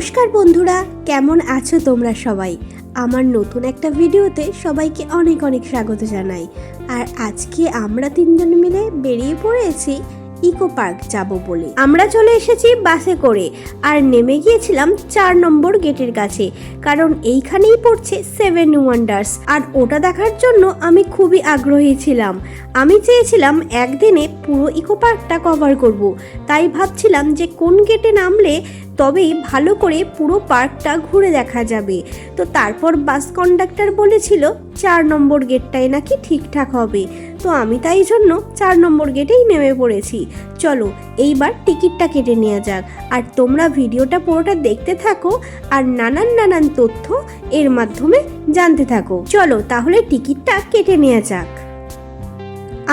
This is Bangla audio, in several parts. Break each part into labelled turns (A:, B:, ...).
A: নমস্কার বন্ধুরা, কেমন আছো তোমরা সবাই? আমার নতুন একটা ভিডিওতে সবাইকে অনেক অনেক স্বাগত জানাই। আর আজকে আমরা তিনজন মিলে বেরিয়ে পড়েছি ইকো পার্ক যাব বলে। আমরা চলে এসেছি বাসে করে, আর নেমে গিয়েছিলাম চার নম্বর গেটের কাছে, কারণ এইখানেই পড়ছে সেভেন ওয়ান্ডার্স। আর ওটা দেখার জন্য আমি খুবই আগ্রহী ছিলাম। আমি চেয়েছিলাম একদিনে পুরো ইকো পার্কটা কভার করব, তাই ভাবছিলাম যে কোন গেটে নামলে তবেই ভালো করে পুরো পার্কটা ঘুরে দেখা যাবে। তো তারপর বাস কন্ডাক্টর বলেছিল, চার নম্বর গেটটাই নাকি ঠিকঠাক হবে। তো আমি তাই জন্য চার নম্বর গেটেই নেমে পড়েছি। চলো, এইবার টিকিটটা কেটে নেওয়া যাক। আর তোমরা ভিডিওটা পুরোটা দেখতে থাকো আর নানান নানান তথ্য এর মাধ্যমে জানতে থাকো। চলো, তাহলে টিকিটটা কেটে নেওয়া যাক।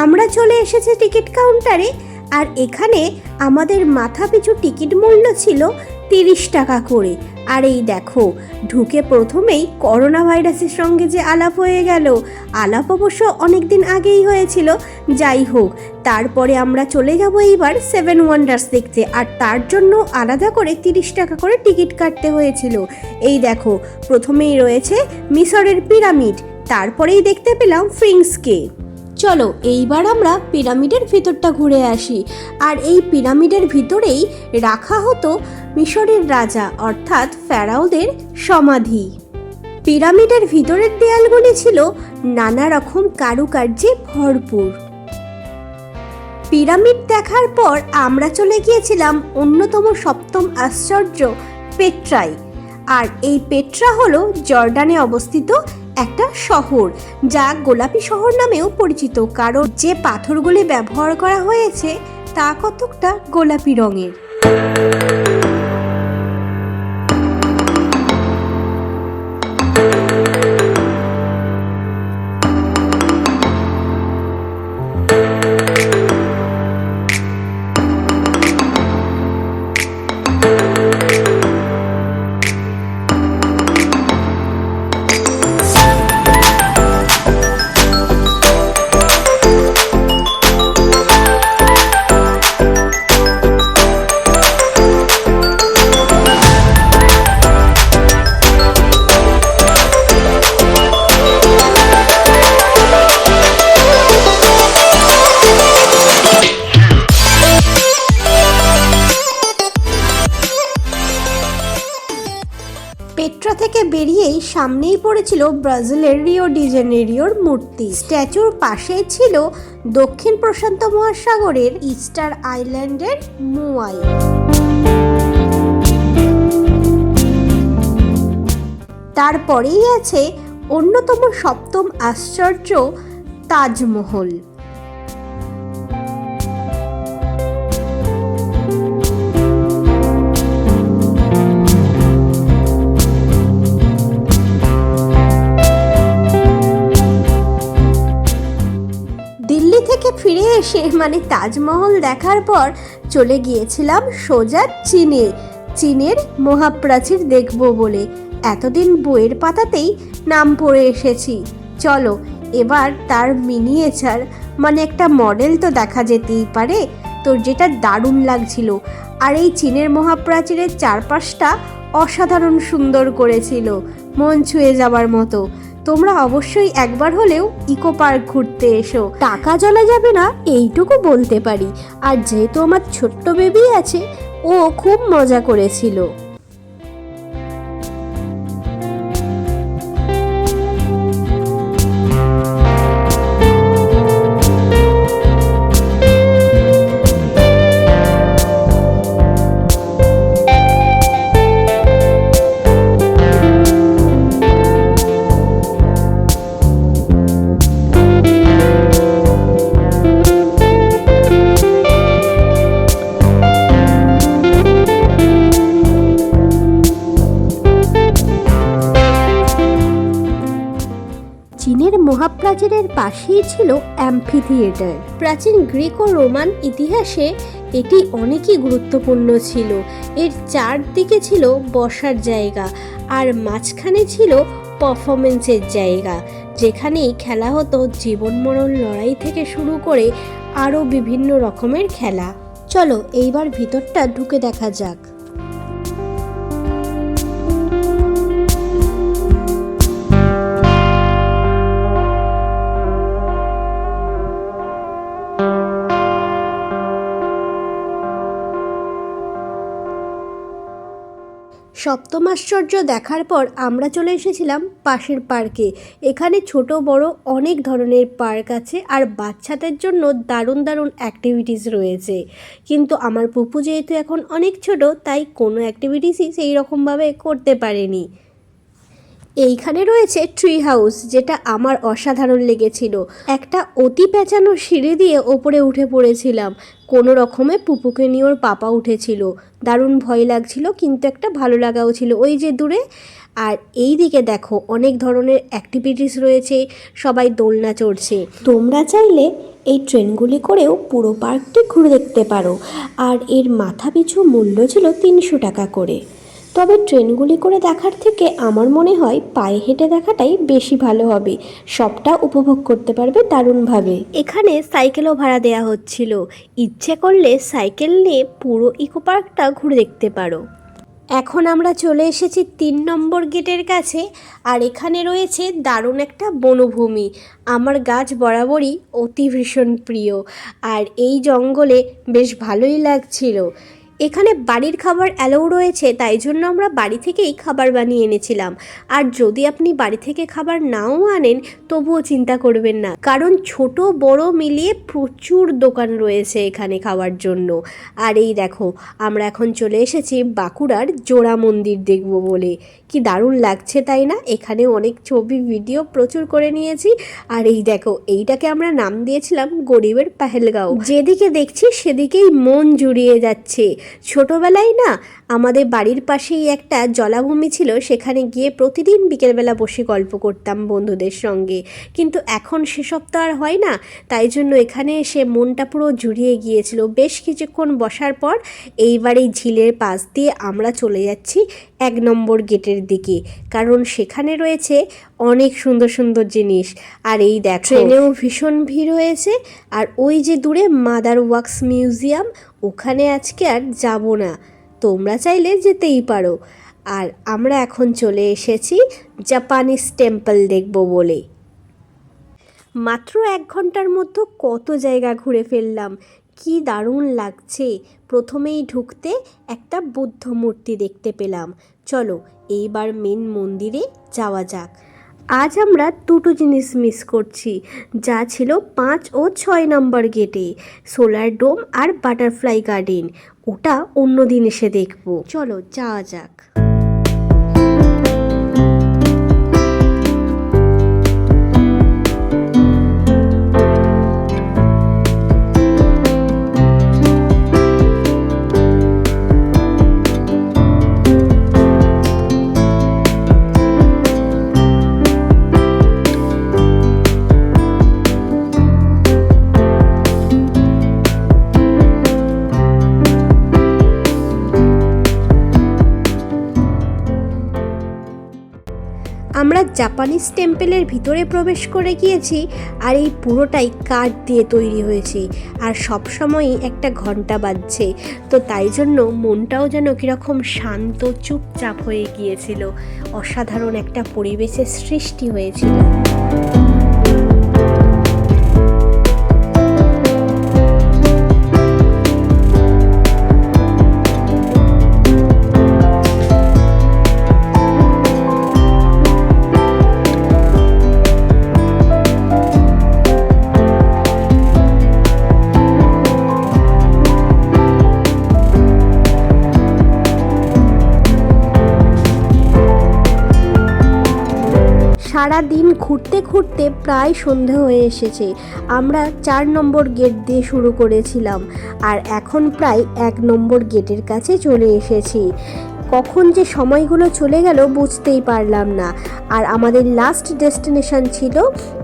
A: আমরা চলে এসেছি টিকিট কাউন্টারে, আর এখানে আমাদের মাথা পিছু টিকিট মূল্য ছিল তিরিশ টাকা করে। আর এই দেখো, ঢুকে প্রথমেই করোনা ভাইরাসের সঙ্গে যে আলাপ হয়ে গেল, আলাপ অবশ্য অনেক দিন আগেই হয়েছিল। যাই হোক, তারপরে আমরা চলে যাব এইবার সেভেন ওয়ান্ডার্স দেখতে। আর তার জন্য আলাদা করে তিরিশ টাকা করে টিকিট কাটতে হয়েছিল। এই দেখো, প্রথমেই রয়েছে মিশরের পিরামিড, তারপরেই দেখতে পেলাম ফিংসকে। চলো, এইবার আমরা পিরামিডের ভিতরটা ঘুরে আসি। আর এই পিরামিডের ভিতরেই রাখা হতো মিশরের রাজা, অর্থাৎ ফ্যারাওদের সমাধি। পিরামিডের ভিতরের দেয়ালগুলি ছিল নানা রকম কারুকার্যে ভরপুর। পিরামিড দেখার পর আমরা চলে গিয়েছিলাম অন্যতম সপ্তম আশ্চর্য পেট্রায়। আর এই পেট্রা হলো জর্ডানে অবস্থিত একটা শহর, যা গোলাপি শহর নামেও পরিচিত, কারণ যে পাথরগুলি ব্যবহার করা হয়েছে তা কতকটা গোলাপি রঙের। পেট্রা থেকে বেরিয়েই সামনেই পড়েছিল ব্রাজিলের রিও ডিজেনেরিওর মূর্তি। স্ট্যাচুর পাশেই ছিল দক্ষিণ প্রশান্ত মহাসাগরের ইস্টার আইল্যান্ডের মুয়াই। তারপরেই আছে অন্যতম সপ্তম আশ্চর্য তাজমহল। ফিরে এসে মানে তাজমহল দেখার পর চলে গিয়েছিলাম সোজা চীনে। চীনের মহাপ্রাচীর দেখব বলে। এতদিন বইয়ের পাতাতেই নাম পড়ে এসেছি। চলো, এবার তার মিনিয়েচার মানে একটা মডেল তো দেখা যেতেই পারে তো যেটা দারুণ লাগছিল। আর এই চীনের মহাপ্রাচীরের চারপাশটা অসাধারণ সুন্দর করেছিল। মন ছুঁয়ে যাবার মতো। তোমরা অবশ্যই একবার হলেও ইকো পার্ক ঘুরতে এসো। টাকা চলে যাবে না, এইটুকু বলতে পারি। আর যেহেতু আমার ছোট্ট বেবি আছে, ও খুব মজা করেছিল। মহাপ্রাচীরের পাশেই ছিল অ্যাম্ফি থিয়েটার প্রাচীন গ্রিক ও রোমান ইতিহাসে এটি অনেকই গুরুত্বপূর্ণ ছিল। এর চারদিকে ছিল বসার জায়গা আর মাঝখানে ছিল পারফরমেন্সের জায়গা, যেখানেই খেলা হতো জীবন মরণ লড়াই থেকে শুরু করে আরও বিভিন্ন রকমের খেলা। চলো, এইবার ভিতরটা ঢুকে দেখা যাক। সপ্তম আশ্চর্য দেখার পর আমরা চলে এসেছিলাম পাশের পার্কে। এখানে ছোট, বড় অনেক ধরনের পার্ক আছে আর বাচ্চাদের জন্য দারুণ দারুণ অ্যাক্টিভিটিস রয়েছে। কিন্তু আমার পুপু যেহেতু এখন অনেক ছোট, তাই কোনো অ্যাক্টিভিটিসই সেই রকমভাবে করতে পারেনি। এইখানে রয়েছে ট্রি হাউস যেটা আমার অসাধারণ লেগেছিল। একটা অতি পেঁচানো সিঁড়ি দিয়ে ওপরে উঠে পড়েছিলাম। কোনো রকমে পুপুকে নিয়ে ওর পাপা উঠেছিল। দারুণ ভয় লাগছিল, কিন্তু একটা ভালো লাগাও ছিল ওই যে দূরে। আর এই দিকে দেখো, অনেক ধরনের অ্যাক্টিভিটিস রয়েছে, সবাই দোলনা চড়ছে। তোমরা চাইলে এই ট্রেনগুলি করেও পুরো পার্কটি ঘুরে দেখতে পারো। আর এর মাথা পিছু মূল্য ছিল তিনশো টাকা করে। তবে ট্রেনগুলি করে দেখার থেকে আমার মনে হয় পায়ে হেঁটে দেখাটাই বেশি ভালো হবে। সবটা উপভোগ করতে পারবে দারুণভাবে। এখানে সাইকেলও ভাড়া দেওয়া হচ্ছিল। ইচ্ছে করলে সাইকেল নিয়ে পুরো ইকো পার্কটা ঘুরে দেখতে পারো। এখন আমরা চলে এসেছি তিন নম্বর গেটের কাছে আর এখানে রয়েছে দারুণ একটা বনভূমি। আমার গাছ বরাবরই অতি ভীষণ প্রিয়। আর এই জঙ্গলে বেশ ভালোই লাগছিল। এখানে বাড়ির খাবার অ্যালাউ রয়েছে, তাই জন্য আমরা বাড়ি থেকেই খাবার বানিয়ে এনেছিলাম। আর যদি আপনি বাড়ি থেকে খাবার নাও আনেন, তবুও চিন্তা করবেন না। কারণ ছোট, বড় মিলিয়ে প্রচুর দোকান রয়েছে এখানে খাওয়ার জন্য। আর এই দেখো, আমরা এখন চলে এসেছি বাঁকুড়ার জোড়া মন্দির দেখব বলে। কি দারুণ লাগছে, তাই না? এখানে অনেক ছবি, ভিডিও প্রচুর করে নিয়েছি। আর এই দেখো, এইটাকে আমরা নাম দিয়েছিলাম গরিবের পেহেলগাঁও। যেদিকে দেখছি, সেদিকেই মন জুড়িয়ে যাচ্ছে। ছোটবেলায় না আমাদের বাড়ির পাশেই একটা জলাভূমি ছিল সেখানে গিয়ে প্রতিদিন বিকেলবেলা বসে গল্প করতাম বন্ধুদের সঙ্গে। কিন্তু এখন সেসব তো আর হয় না তাই জন্য এখানে এসে মনটা পুরো জুড়িয়ে গিয়েছিল। বেশ কিছুক্ষণ বসার পর এইবার এই ঝিলের পাশ দিয়ে আমরা চলে যাচ্ছি এক নম্বর গেটের দিকে কারণ সেখানে রয়েছে অনেক সুন্দর সুন্দর জিনিস। আর এই দেখ ট্রেনেও ভীষণ ভিড় হয়েছে আর ওই যে দূরে মাদার ওয়াক্স মিউজিয়াম ওখানে আজকে আর যাব না। তোমরা চাইলে যেতেই পারো। আর আমরা এখন চলে এসেছি জাপানিজ টেম্পল দেখব বলে। মাত্র এক ঘণ্টার মধ্যে কত জায়গা ঘুরে ফেললাম। কি দারুণ লাগছে। প্রথমেই ঢুকতে একটা বুদ্ধ মূর্তি দেখতে পেলাম। চলো, এইবার মেন মন্দিরে যাওয়া যাক। আজ আমরা দুটো জিনিস মিস করছি, যা ছিল পাঁচ ও ছয় নম্বর গেটে সোলার ডোম আর বাটারফ্লাই গার্ডেন ওটা অন্য দিন এসে দেখব। চলো যাওয়া যাক। আমরা জাপানিজ টেম্পেলের ভিতরে প্রবেশ করে গিয়েছি আর এই পুরোটাই কাঠ দিয়ে তৈরি হয়েছে। আর সবসময়ই একটা ঘণ্টা বাজছে। তো তাই জন্য মনটাও যেন কীরকম শান্ত, চুপচাপ হয়ে গিয়েছিল। অসাধারণ একটা পরিবেশের সৃষ্টি হয়েছিল। সারা দিন ঘুরতে ঘুরতে প্রায় সন্ধে হয়ে এসেছে। আমরা চার নম্বর গেট দিয়ে শুরু করেছিলাম আর এখন প্রায় এক নম্বর গেটের কাছে চলে এসেছি। কখন যে সময়গুলো চলে গেল বুঝতেই পারলাম না। আর আমাদের লাস্ট ডেস্টিনেশন ছিল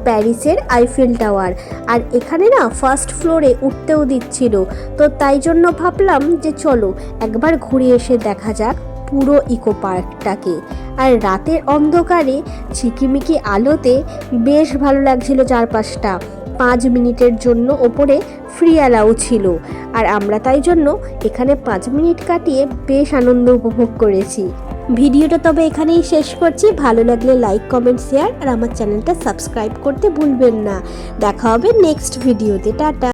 A: প্যারিসের আইফেল টাওয়ার। আর এখানে না ফার্স্ট ফ্লোরে উঠতেও দিচ্ছিল। তো তাই জন্য ভাবলাম যে চলো একবার ঘুরে এসে দেখা যাক। পুরো ইকো পার্কটাকে। আর রাতের অন্ধকারে ঝিকিমিকি আলোতে বেশ ভালো লাগছিল চারপাশটা। পাঁচ মিনিটের জন্য ওপরে ফ্রি অ্যালাউ ছিল। আর আমরা তাই জন্য এখানে পাঁচ মিনিট কাটিয়ে বেশ আনন্দ উপভোগ করেছি। ভিডিওটা তবে এখানেই শেষ করছি। ভালো লাগলে লাইক, কমেন্ট, শেয়ার আর আমার চ্যানেলটা সাবস্ক্রাইব করতে ভুলবেন না। দেখা হবে নেক্সট ভিডিওতে। টাটা।